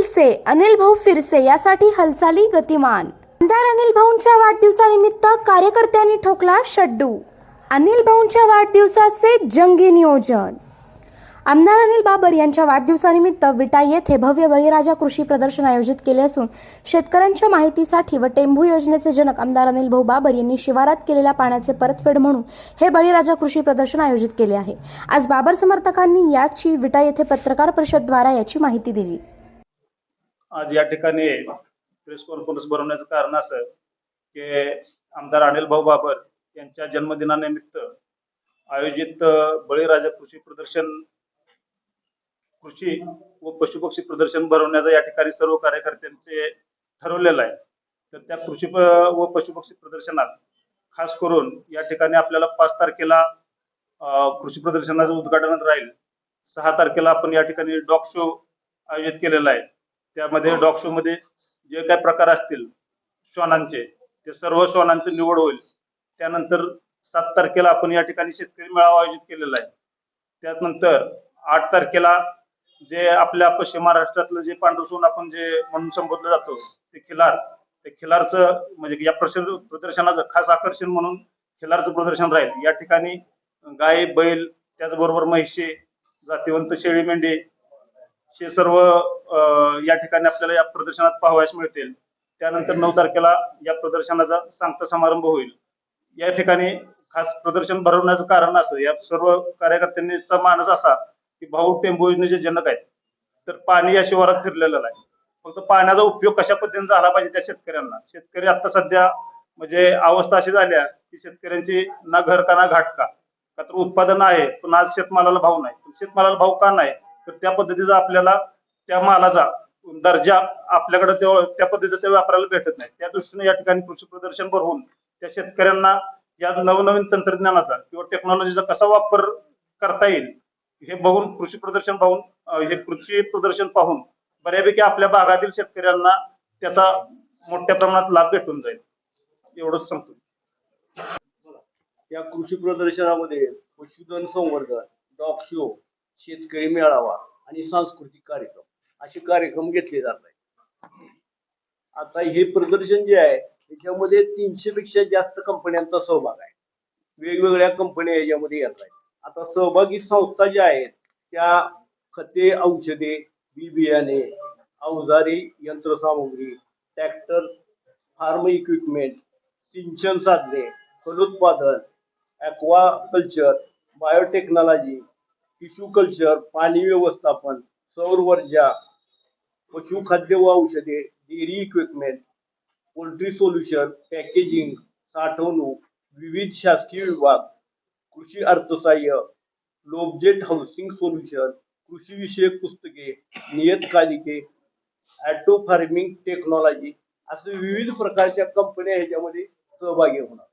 दिलसे अनिल भाऊ फिरसे यासाठी हालचाली गतिमान. आमदार अनिल भाऊंच्या वाढदिवसानिमित्त कार्यकर्त्यांनी ठोकला शड्डू. अनिल भाऊंच्या वाढदिवसाचे जंगी नियोजन. आमदार अनिल बाबर यांच्या वाढदिवसानिमित्त विटा येथे भव्य बळीराजा कृषी प्रदर्शन आयोजित केले असून शेतकऱ्यांच्या माहितीसाठी व टेंभू योजनेचे जनक आमदार अनिल भाऊ बाबर यांनी शिवारात केलेल्या पाण्याचे परतफेड म्हणून हे बळीराजा कृषी प्रदर्शन आयोजित केले आहे. आज बाबर समर्थकांनी याची विटा येथे पत्रकार परिषदद्वारा याची माहिती दिली. आज या ठिकाणी प्रेस कॉन्फरन्स भरवण्याचं कारण असं की आमदार अनिल भाऊ बाबर यांच्या जन्मदिनानिमित्त आयोजित बळीराजा कृषी प्रदर्शन कृषी व पशुपक्षी प्रदर्शन भरवण्याचं या ठिकाणी सर्व कार्यकर्त्यांचे ठरवलेलं आहे. तर त्या कृषी व पशुपक्षी प्रदर्शनात खास करून या ठिकाणी आपल्याला पाच तारखेला कृषी प्रदर्शनाचं उद्घाटन राहील. सहा तारखेला आपण या ठिकाणी डॉग शो आयोजित केलेला आहे. त्यामध्ये डॉग शो मध्ये जे काही प्रकार असतील श्वानांचे ते सर्व श्वानांची निवड होईल. त्यानंतर सात तारखेला आपण या ठिकाणी शेतकरी मेळावा आयोजित केलेला आहे. त्यानंतर आठ तारखेला जे आपल्या पश्चिम महाराष्ट्रातलं जे पांडुसून सोन आपण जे म्हणून संबोधलं जातो ते खिलार. ते खिलारचं म्हणजे या प्रदर्शन प्रदर्शनाचं खास आकर्षण म्हणून खिलारचं प्रदर्शन राहील. या ठिकाणी गाय बैल त्याचबरोबर म्हैशी जातीवंत शेळी मेंढी हे सर्व या ठिकाणी आपल्याला या प्रदर्शनात पाहावयास मिळतील. त्यानंतर नऊ तारखेला या प्रदर्शनाचा सांगता समारंभ होईल. या ठिकाणी खास प्रदर्शन भरवण्याचं कारण असं या सर्व कार्यकर्त्यांचा मानस असा की भाऊ टेंबू योजनेचे जनक आहेत. तर पाणी या शिवारात फिरलेलं नाही. फक्त पाण्याचा उपयोग कशा पद्धतीने झाला पाहिजे त्या शेतकऱ्यांना. शेतकरी आता सध्या म्हणजे अवस्था अशी झाल्या की शेतकऱ्यांची ना घर का ना घाट का. का तर उत्पादन आहे पण आज शेतमालाला भाव नाही. पण शेतमालाला भाव का नाही तर त्या पद्धतीचा आपल्याला त्या मालाचा दर्जा आपल्याकडे त्या पद्धतीचा ते वापरायला भेटत नाही. त्या दृष्टीने या ठिकाणी कृषी प्रदर्शन भरवून त्या शेतकऱ्यांना या नवनवीन तंत्रज्ञानाचा किंवा टेक्नॉलॉजीचा कसा वापर करता येईल हे बघून कृषी प्रदर्शन पाहून हे कृषी प्रदर्शन पाहून बऱ्यापैकी आपल्या भागातील शेतकऱ्यांना त्याचा मोठ्या प्रमाणात लाभ भेटून जाईल. एवढंच सांगतो. या कृषी प्रदर्शनामध्ये पशुधन संवर्धन डॉग शो शेतकरी मेळावा आणि सांस्कृतिक कार्यक्रम असे कार्यक्रम घेतले जात आहेत आता हे प्रदर्शन जे आहे त्याच्यामध्ये तीनशे पेक्षा जास्त कंपन्यांचा सहभाग आहे. वेगवेगळ्या कंपन्या याच्यामध्ये येत आहेत. आता सहभागी संस्था ज्या आहेत त्या खते औषधे बी बियाणे अवजारे यंत्रसामुग्री ट्रॅक्टर फार्म इक्विपमेंट सिंचन साधने फलोत्पादन aquaculture biotechnology tissue culture पाणी व्यवस्थापन सौर ऊर्जा पशुखाद्य व औषधे dairy equipment poultry solution packaging साठवणूक विविध शासकीय विभाग कृषी अर्थसहाय्य लोबजेट हाऊसिंग सोल्युशन कृषीविषयक पुस्तके नियतकालिके ॲटो फार्मिंग टेक्नॉलॉजी असे विविध प्रकारच्या कंपन्या ह्याच्यामध्ये सहभागी होणार.